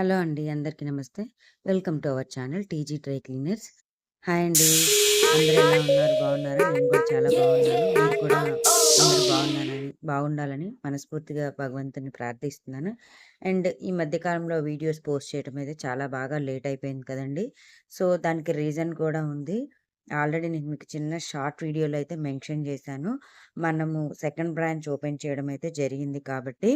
Hello అండి. అందరికీ నమస్తే. Welcome to our channel TG dry cleaners. Hi అండి. అందరూ ఎలా ఉన్నారు? బాగున్నారా? నేను కూడా చాలా బాగున్నాను. మీరు కూడా అందరూ బాగున్నారని బాగుండాలని మనస్ఫూర్తిగా భగవంతుని ప్రార్థిస్తున్నాను. అండ్ ఈ మధ్య కాలంలో వీడియోస్ పోస్ట్ చేయడం అయితే చాలా బాగా లేట్ అయిపోయింది కదండీ! సో, దానికి రీజన్ కూడా ఉంది. ఆల్రెడీ నేను మీకు చిన్న షార్ట్ వీడియోలో అయితే మెన్షన్ చేశాను. మనము సెకండ్ బ్రాంచ్ ఓపెన్ చేయడం అయితే జరిగింది కాబట్టి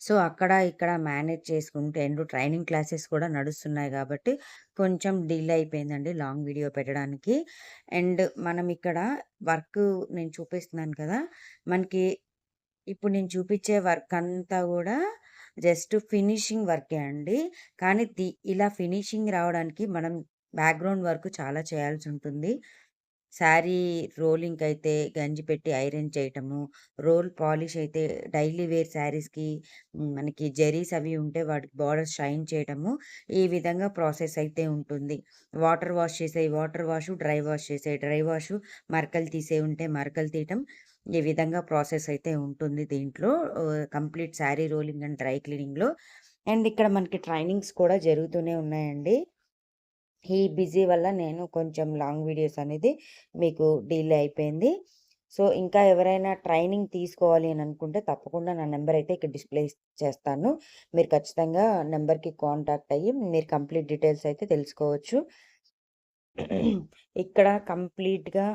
సో, అక్కడ, ఇక్కడ మేనేజ్ చేసుకుంటూ అండ్ ట్రైనింగ్ క్లాసెస్ కూడా నడుస్తున్నాయి కాబట్టి కొంచెం డీల్ అయిపోయిందండి లాంగ్ వీడియో పెట్టడానికి. అండ్ మనం ఇక్కడ వర్క్ నేను చూపిస్తున్నాను కదా! మనకి ఇప్పుడు నేను చూపించే వర్క్ అంతా కూడా జస్ట్ ఫినిషింగ్ వర్కే అండి. కానీ ఇలా ఫినిషింగ్ రావడానికి మనం బ్యాక్‌గ్రౌండ్ వర్క్ చాలా చేయాల్సి ఉంటుంది శారీ అయితే గంజి పెట్టి ఐరన్ చేయటము, రోల్ పాలిష్ అయితే డైలీ వేర్ శారీస్‌కి మనకి జరీస్ అవి ఉంటే వాటికి బోర్డర్స్ షైన్ చేయటము, ఈ విధంగా ప్రాసెస్ అయితే ఉంటుంది. వాటర్ వాష్ చేసే వాటర్ వాషు, డ్రై వాష్ చేసేయి డ్రై వాషు, మరకలు తీసే ఉంటే మరకలు తీయటం, ఈ విధంగా ప్రాసెస్ అయితే ఉంటుంది దీంట్లో. Complete sari rolling and dry క్లీనింగ్‌లో. And ఇక్కడ మనకి ట్రైనింగ్స్ కూడా జరుగుతూనే ఉన్నాయండి. ఈ బిజీ వల్ల నేను కొంచెం లాంగ్ వీడియోస్ అనేది మీకు డిలే అయిపోయింది. సో, ఇంకా ఎవరైనా ట్రైనింగ్ తీసుకోవాలి అని అనుకుంటే తప్పకుండా నా నెంబర్ అయితే ఇక్కడ డిస్‌ప్లే చేస్తాను. మీరు ఖచ్చితంగా నెంబర్కి కాంటాక్ట్ అయ్యి మీరు కంప్లీట్ డీటెయిల్స్ అయితే తెలుసుకోవచ్చు. ఇక్కడ కంప్లీట్‌గా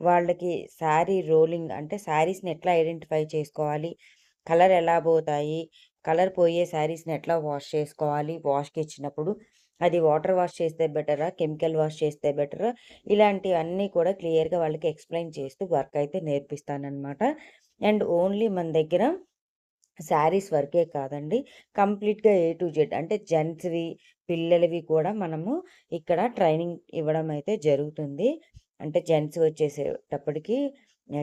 వాళ్ళకి శారీ రోలింగ్ అంటే శారీస్‌ని ఎట్లా ఐడెంటిఫై చేసుకోవాలి, కలర్ ఎలా పోతాయి, కలర్ పోయే శారీస్‌ని ఎట్లా వాష్ చేసుకోవాలి, వాష్‌కి ఇచ్చినప్పుడు అది వాటర్ వాష్ చేస్తే బెటరా? కెమికల్ వాష్ చేస్తే బెటరా? ఇలాంటివన్నీ కూడా క్లియర్‌గా వాళ్ళకి ఎక్స్‌ప్లెయిన్ చేస్తూ వర్క్ అయితే నేర్పిస్తానమాట అండ్ ఓన్లీ మన దగ్గర శారీస్ వరకే కాదండి. కంప్లీట్‌గా ఏ టు జెడ్ అంటే జెంట్స్‌వి, పిల్లలవి కూడా మనము ఇక్కడ ట్రైనింగ్ ఇవ్వడం అయితే జరుగుతుంది. అంటే జెంట్స్ వచ్చేసేటప్పటికి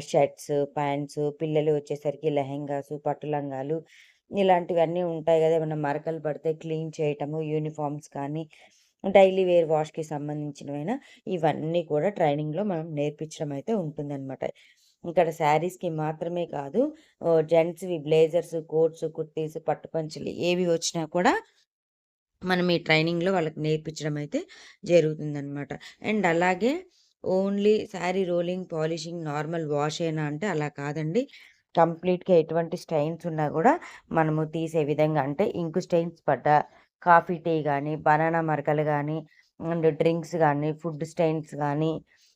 షర్ట్స్, ప్యాంట్స్, పిల్లలు వచ్చేసరికి లెహెంగాసు, పట్టు లంగాలు ఇలాంటివన్నీ ఉంటాయి కదా ఏమైనా మరకలు పడితే క్లీన్ చేయటము, యూనిఫార్మ్స్ కానీ, డైలీ వేర్ వాష్‌కి సంబంధించినవైనా ఇవన్నీ కూడా ట్రైనింగ్‌లో మనం నేర్పించడం అయితే ఉంటుందన్నమాట ఇక్కడ శారీస్‌కి మాత్రమే కాదు జెంట్స్‌వి బ్లేజర్స్, కోట్స్, కుర్తీస్, పట్టు పంచలు ఏవి వచ్చినా కూడా మనం ఈ ట్రైనింగ్‌లో వాళ్ళకి నేర్పించడం అయితే జరుగుతుందనమాట. అండ్ అలాగే only sari rolling, polishing, normal wash అయినా అంటే అలా కాదండి. కంప్లీట్‌గా ఎటువంటి స్టెయిన్స్ ఉన్నా కూడా మనము తీసే విధంగా అంటే ఇంకు స్టెయిన్స్ పడ్డ కాఫీ, టీ కానీ బనానా మరకలు కానీ అండ్ డ్రింక్స్ కానీ ఫుడ్ స్టెయిన్స్ కానీ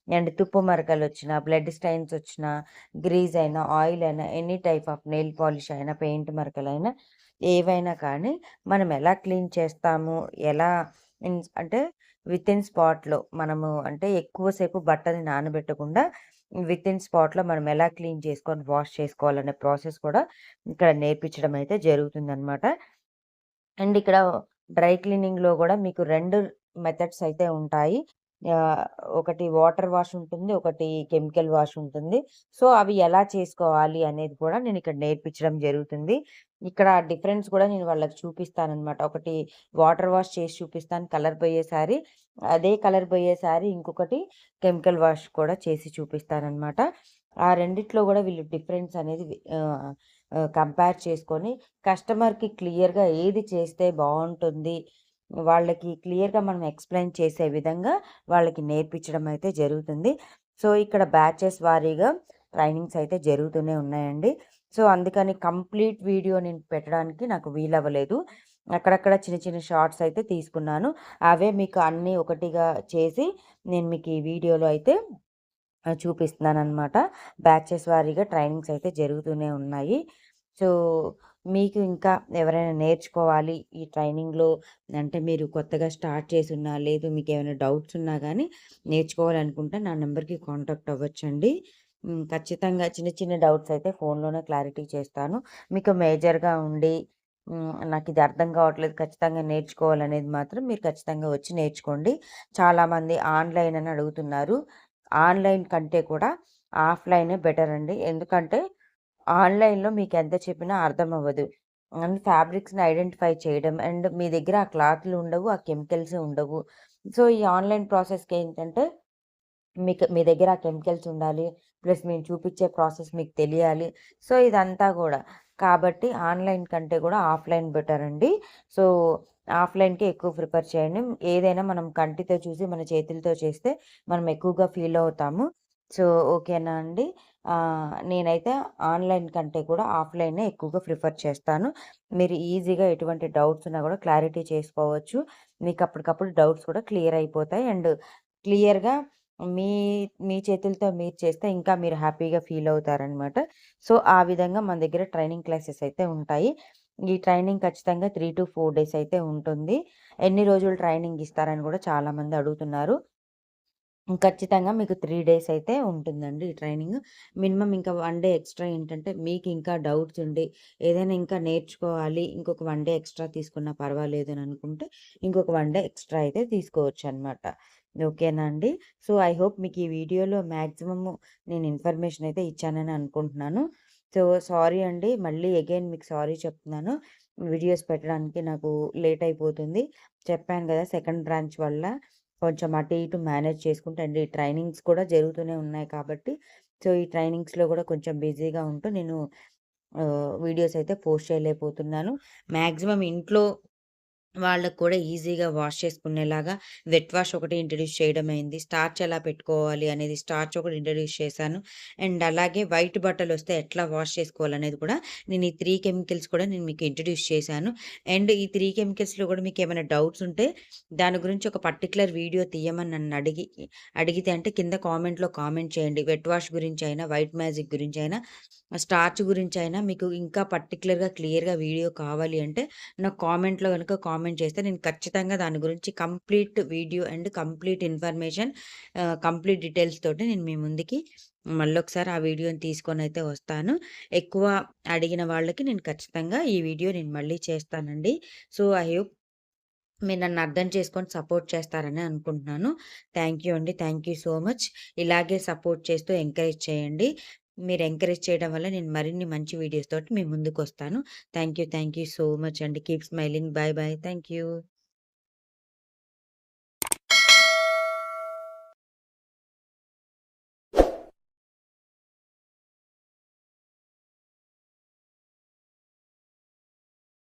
అండ్ తుప్పు మరకలు వచ్చిన బ్లడ్ స్టెయిన్స్ వచ్చినా, గ్రీజ్ అయినా, ఆయిల్ అయినా, any type of nail polish అయినా, పెయింట్ మరకలైనా, ఏవైనా కానీ మనం ఎలా క్లీన్ చేస్తాము, ఎలా ఇన్స్ అంటే ఇన్ స్పాట్‌లో మనము అంటే ఎక్కువసేపు బట్టని నానబెట్టకుండా విత్ ఇన్ స్పాట్‌లో మనం ఎలా క్లీన్ చేసుకొని వాష్ చేసుకోవాలనే ప్రాసెస్ కూడా ఇక్కడ నేర్పించడం అయితే జరుగుతుందనమాట. అండ్ ఇక్కడ డ్రై క్లీనింగ్‌లో కూడా మీకు రెండు మెథడ్స్ అయితే ఉంటాయి. ఒకటి వాటర్ వాష్ ఉంటుంది. ఒకటి కెమికల్ వాష్ ఉంటుంది. సో, అవి ఎలా చేసుకోవాలి అనేది కూడా నేను ఇక్కడ నేర్పించడం జరుగుతుంది. ఇక్కడ డిఫరెన్స్ కూడా నేను వాళ్ళకి చూపిస్తాననమాట. ఒకటి వాటర్ వాష్ చేసి చూపిస్తాను కలర్ పోయేసారి అదే కలర్ పోయేసారి ఇంకొకటి కెమికల్ వాష్ కూడా చేసి చూపిస్తాను అనమాట ఆ రెండిట్లో కూడా వీళ్ళు డిఫరెన్స్ అనేది కంపేర్ చేసుకొని కస్టమర్‌కి క్లియర్‌గా ఏది చేస్తే బాగుంటుంది వాళ్ళకి క్లియర్‌గా మనం ఎక్స్‌ప్లెయిన్ చేసే విధంగా వాళ్ళకి నేర్పించడం అయితే జరుగుతుంది. సో, ఇక్కడ బ్యాచెస్ వారీగా ట్రైనింగ్స్ అయితే జరుగుతూనే ఉన్నాయండి. సో, అందుకని కంప్లీట్ వీడియో నేను పెట్టడానికి నాకు వీలవ్వలేదు. అక్కడక్కడ చిన్న చిన్న షార్ట్స్ అయితే తీసుకున్నాను. అవే మీకు అన్నీ ఒకటిగా చేసి నేను మీకు ఈ వీడియోలో అయితే చూపిస్తున్నాను అనమాట బ్యాచెస్ వారీగా ట్రైనింగ్స్ అయితే జరుగుతూనే ఉన్నాయి. సో, మీకు ఇంకా ఎవరైనా నేర్చుకోవాలి ఈ ట్రైనింగ్‌లో అంటే మీరు కొత్తగా స్టార్ట్ చేసున్నా, లేదు మీకు ఏమైనా డౌట్స్ ఉన్నా కానీ నేర్చుకోవాలనుకుంటే నా నెంబర్కి కాంటాక్ట్ అవ్వచ్చండి. ఖచ్చితంగా చిన్న చిన్న డౌట్స్ అయితే ఫోన్‌లోనే క్లారిటీ చేస్తాను. మీకు మేజర్‌గా ఉండి నాకు ఇది అర్థం కావట్లేదు ఖచ్చితంగా నేర్చుకోవాలనేది మాత్రం మీరు ఖచ్చితంగా వచ్చి నేర్చుకోండి. చాలామంది ఆన్‌లైన్ అని అడుగుతున్నారు. ఆన్‌లైన్ కంటే కూడా ఆఫ్‌లైనే బెటర్ అండి. ఎందుకంటే ఆన్‌లైన్‌లో మీకు ఎంత చెప్పినా అర్థం అవ్వదు అండ్ ఫ్యాబ్రిక్స్‌ని ఐడెంటిఫై చేయడం అండ్ మీ దగ్గర ఆ క్లాత్‌లు ఉండవు. ఆ కెమికల్స్ ఉండవు. సో, ఈ ఆన్‌లైన్ ప్రాసెస్‌కి ఏంటంటే మీకు మీ దగ్గర ఆ కెమికల్స్ ఉండాలి. ప్లస్ మేము చూపించే ప్రాసెస్ మీకు తెలియాలి. సో, ఇదంతా కూడా కాబట్టి ఆన్‌లైన్ కంటే కూడా ఆఫ్‌లైన్ బెటర్ అండి. సో, ఆఫ్‌లైన్‌కే ఎక్కువ ప్రిఫర్ చేయండి. ఏదైనా మనం కంటితో చూసి మన చేతులతో చేస్తే మనం ఎక్కువగా ఫీల్ అవుతాము. సో, ఓకేనా అండి? నేనైతే ఆన్‌లైన్ కంటే కూడా ఆఫ్‌లైనే ఎక్కువగా ప్రిఫర్ చేస్తాను. మీరు ఈజీగా ఎటువంటి డౌట్స్ ఉన్నా కూడా క్లారిటీ చేసుకోవచ్చు. మీకు అప్పటికప్పుడు డౌట్స్ కూడా క్లియర్ అయిపోతాయి. అండ్ క్లియర్‌గా మీ మీ చేతులతో మీరు చేస్తే ఇంకా మీరు హ్యాపీగా ఫీల్ అవుతారనమాట. సో, ఆ విధంగా మన దగ్గర ట్రైనింగ్ క్లాసెస్ అయితే ఉంటాయి. ఈ ట్రైనింగ్ ఖచ్చితంగా 3-4 డేస్ అయితే ఉంటుంది. ఎన్ని రోజులు ట్రైనింగ్ ఇస్తారని కూడా చాలామంది అడుగుతున్నారు. ఖచ్చితంగా మీకు 3 డేస్ అయితే ఉంటుందండి ఈ ట్రైనింగ్. మినిమమ్ ఇంకా 1 డే ఎక్స్‌ట్రా ఏంటంటే మీకు ఇంకా డౌట్స్ ఉండి ఏదైనా ఇంకా నేర్చుకోవాలి. ఇంకొక 1 డే ఎక్స్‌ట్రా తీసుకున్నా పర్వాలేదు అని అనుకుంటే ఇంకొక 1 డే ఎక్స్‌ట్రా అయితే తీసుకోవచ్చనమాట. ఓకేనా అండి? సో, ఐ హోప్ మీకు ఈ వీడియోలో మాక్సిమము నేను ఇన్ఫర్మేషన్ అయితే ఇచ్చానని అనుకుంటున్నాను. సో, సారీ అండి. మళ్ళీ అగైన్ మీకు సారీ చెప్తున్నాను. వీడియోస్ పెట్టడానికి నాకు లేట్ అయిపోతుంది. చెప్పాను కదా సెకండ్ బ్రాంచ్ వల్ల కొంచెం అటు ఇటు మేనేజ్ చేసుకుంటూ అండ్ ఈ ట్రైనింగ్స్ కూడా జరుగుతూనే ఉన్నాయి కాబట్టి, సో, ఈ ట్రైనింగ్స్‌లో కూడా కొంచెం బిజీగా ఉంటూ నేను వీడియోస్ అయితే పోస్ట్ చేయలేకపోతున్నాను. మ్యాక్సిమం ఇంట్లో వాళ్ళకి కూడా ఈజీగా వాష్ చేసుకునేలాగా వెట్ వాష్ ఒకటి ఇంట్రడ్యూస్ చేయడం అయింది. స్టార్చ్ ఎలా పెట్టుకోవాలి అనేది స్టార్చ్ ఒకటి ఇంట్రడ్యూస్ చేశాను. అండ్ అలాగే వైట్ బట్టలు వస్తే ఎట్లా వాష్ చేసుకోవాలనేది కూడా నేను ఈ త్రీ కెమికల్స్ కూడా నేను మీకు ఇంట్రడ్యూస్ చేశాను. అండ్ ఈ త్రీ కెమికల్స్‌లో కూడా మీకు ఏమైనా డౌట్స్ ఉంటే దాని గురించి ఒక పర్టిక్యులర్ వీడియో తీయమని నన్ను అడిగి అడిగితే అంటే కింద కామెంట్‌లో కామెంట్ చేయండి. వెట్ వాష్ గురించి అయినా వైట్ మ్యాజిక్ గురించి అయినా స్టార్చ్ గురించి అయినా మీకు ఇంకా పర్టిక్యులర్‌గా క్లియర్‌గా వీడియో కావాలి అంటే నాకు కామెంట్‌లో కనుక కామెంట్ చేస్తే నేను ఖచ్చితంగా దాని గురించి complete video and complete information complete details తోటి నేను మీ ముందుకి మళ్ళీ ఒకసారి ఆ వీడియోని తీసుకొని అయితే వస్తాను. ఎక్కువ అడిగిన వాళ్ళకి నేను ఖచ్చితంగా ఈ వీడియో నేను మళ్ళీ చేస్తానండి. సో, ఐ హోప్ మీరు నన్ను అర్థం చేసుకొని సపోర్ట్ చేస్తారని అనుకుంటున్నాను. థ్యాంక్ యూ అండి. Thank you so much. ఇలాగే సపోర్ట్ చేస్తూ ఎంకరేజ్ చేయండి. మీరు ఎంకరేజ్ చేయడం వల్ల నేను మరిన్ని మంచి వీడియోస్ తోటి మీ ముందుకొస్తాను. Thank you. Thank you so much అండి. Keep smiling. Bye bye thank you.